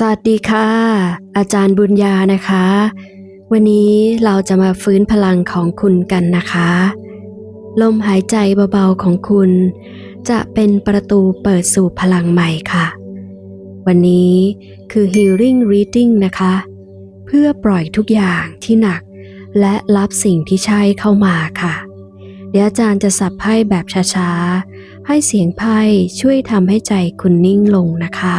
สวัสดีค่ะ อาจารย์บุญญานะคะ วันนี้เราจะมาฟื้นพลังของคุณกันนะคะ ลมหายใจเบาๆของคุณ จะเป็นประตูเปิดสู่พลังใหม่ค่ะ วันนี้คือ Healing Reading นะคะ เพื่อปล่อยทุกอย่างที่หนัก และรับสิ่งที่ใช่เข้ามาค่ะ เดี๋ยวอาจารย์จะสับไพ่แบบช้าๆ ให้เสียงไพ่ช่วยทำให้ใจคุณนิ่งลงนะคะ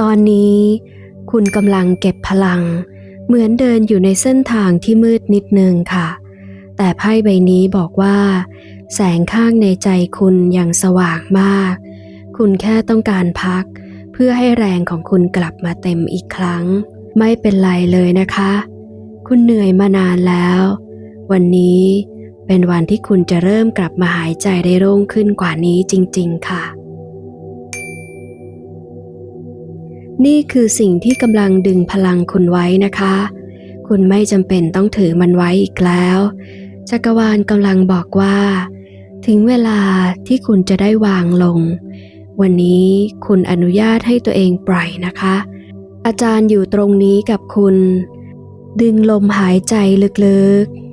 ตอนนี้คุณกำลังเก็บพลัง เหมือนเดินอยู่ในเส้นทางที่มืดนิดนึงค่ะ แต่ไพ่ใบนี้บอกว่า แสงข้างในใจคุณยังสว่างมาก คุณแค่ต้องการพัก เพื่อให้แรงของคุณกลับมาเต็มอีกครั้ง ไม่เป็นไรเลยนะคะ คุณเหนื่อยมานานแล้ว วันนี้เป็นวันที่คุณจะเริ่มกลับมาหายใจได้โล่งขึ้นกว่านี้จริง ๆ ค่ะ นี่คือสิ่งที่กำลังดึงพลังคุณไว้นะคะ คุณไม่จำเป็นต้องถือมันไว้อีกแล้ว จักรวาลกำลังบอกว่า ถึงเวลาที่คุณจะได้วางลง วันนี้คุณอนุญาตให้ตัวเองปล่อยนะคะ อาจารย์อยู่ตรงนี้กับคุณ ดึงลมหายใจลึกๆ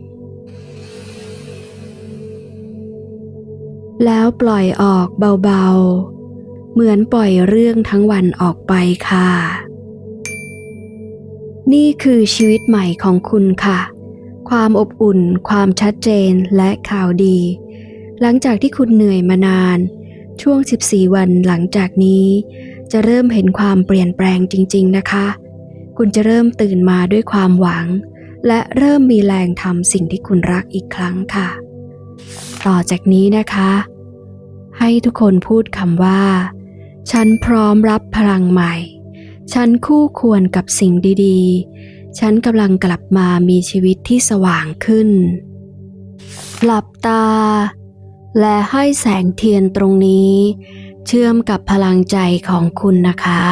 แล้วปล่อยออกเบาๆ เหมือนปล่อยเรื่องทั้งวันออกไปค่ะ นี่คือชีวิตใหม่ของคุณค่ะ ความอบอุ่น ความชัดเจนและข่าวดี หลังจากที่คุณเหนื่อยมานาน ช่วง 14 วันหลังจากนี้ จะเริ่มเห็นความเปลี่ยนแปลงจริง ๆ นะคะ คุณจะเริ่มตื่นมาด้วยความหวัง และเริ่มมีแรงทำสิ่งที่คุณรักอีกครั้งค่ะ ต่อจากนี้นะคะ ให้ทุกคนพูดคำว่า ฉันพร้อมรับพลังใหม่ ฉันคู่ควรกับสิ่งดีๆ ฉันกำลังกลับมามีชีวิตที่สว่างขึ้น หลับตา และให้แสงเทียนตรงนี้ เชื่อมกับพลังใจของคุณนะคะ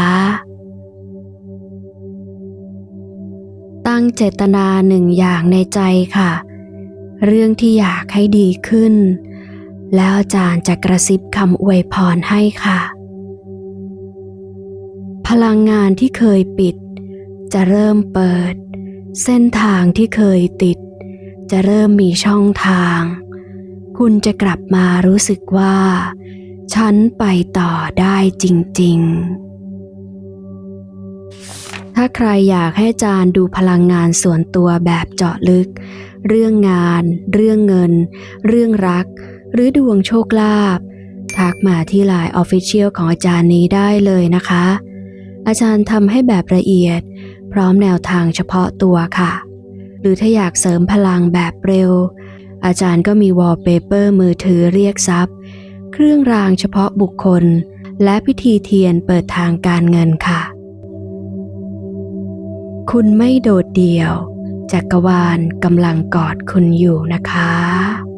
ตั้งเจตนาหนึ่งอย่างในใจค่ะ เรื่องที่อยากให้ดีขึ้น แล้วอาจารย์จะกระซิบคำอวยพรให้ค่ะ พลังงานที่เคยปิด จะเริ่มเปิด เส้นทางที่เคยติด จะเริ่มมีช่องทาง คุณจะกลับมารู้สึกว่า ฉันไปต่อได้จริง ๆถ้าใครอยากให้อาจารย์ดูพลังงานส่วนตัวแบบเจาะลึก เรื่องงาน เรื่องเงิน เรื่องรัก หรือดวงโชคลาภทักมาที่ไลน์ออฟฟิเชียลของอาจารย์นี้ได้เลยนะคะ อาจารย์ทำให้แบบละเอียด พร้อมแนวทางเฉพาะตัวค่ะ หรือถ้าอยากเสริมพลังแบบเร็ว อาจารย์ก็มีวอลเปเปอร์มือถือเรียกทรัพย์ เครื่องรางเฉพาะบุคคล และพิธีเทียนเปิดทางการเงินค่ะ คุณไม่โดดเดี่ยว จักรวาลกำลังกอดคุณอยู่นะคะ